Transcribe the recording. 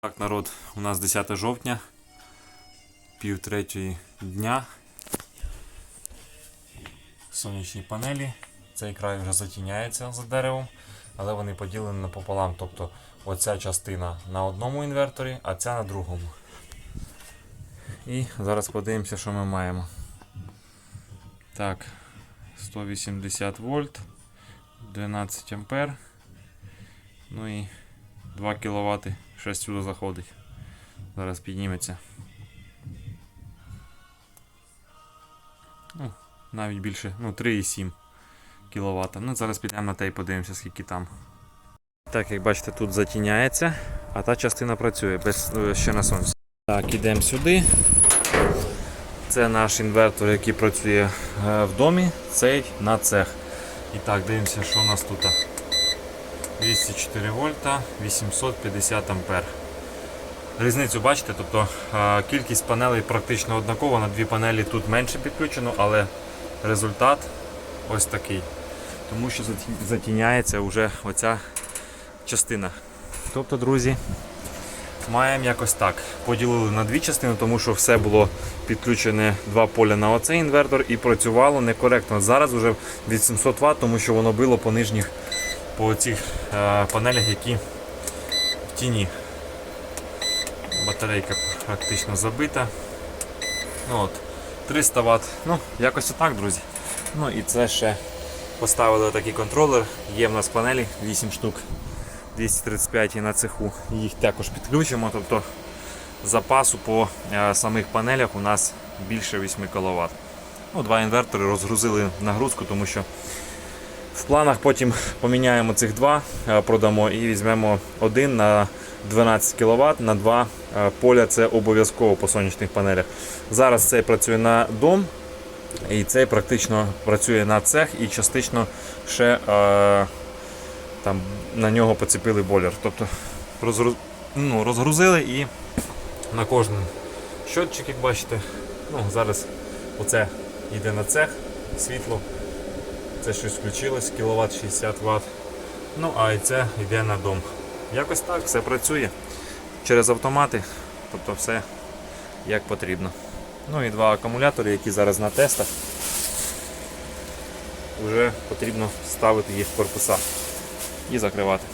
Так, народ, у нас 10 жовтня, пів третьої дня. Сонячні панелі. Цей край вже затіняється за деревом, але вони поділені напополам. Тобто оця частина на одному інверторі, а ця на другому. І зараз подивимося, що ми маємо. Так, 180 вольт, 12 ампер. Ну і 2 кВт ще сюди заходить. Зараз підніметься. Ну, навіть більше, ну 3,7 кВт. Ну, зараз підемо на те і подивимося, скільки там. Так, як бачите, тут затіняється, а та частина працює без, е, ще на сонці. Так, ідемо сюди. Це наш інвертор, який працює е, в домі, цей на цех. І так, дивимося, що у нас тут. 204 вольта, 850 ампер. Різницю бачите, тобто кількість панелей практично однакова, на дві панелі тут менше підключено, але результат ось такий. Тому що затіняється вже оця частина. Тобто, друзі, маємо якось так. Поділили на дві частини, тому що все було підключене два поля на оцей інвертор і працювало некоректно. Зараз вже від 700 Вт, тому що воно било по нижніх по цих е, панелях, які в тіні. Батарейка практично забита. Ну, от, 300 Вт. Ну, якось отак, друзі. Ну і це ще поставили такий контролер. Є в нас панелі 8 штук 235 і на цеху. Їх також підключимо. Тобто запасу по е, самих панелях у нас більше 8 кВт. Ну, два інвертори розгрузили нагрузку, тому що в планах потім поміняємо цих два, е, продамо і візьмемо один на 12 кВт на два е, поля. Це обов'язково по сонячних панелях. Зараз цей працює на дом, і цей практично працює на цех і частично ще е, там на нього поцепили бойлер. Тобто розгру- ну, розгрузили і на кожен щотчик, як бачите, ну, зараз оце йде на цех світло. Це щось включилось, кіловат 60 Вт. Ну, а і це йде на дом. Якось так, все працює через автомати, тобто все як потрібно. Ну і два акумулятори, які зараз на тестах. Вже потрібно ставити їх в корпуса і закривати.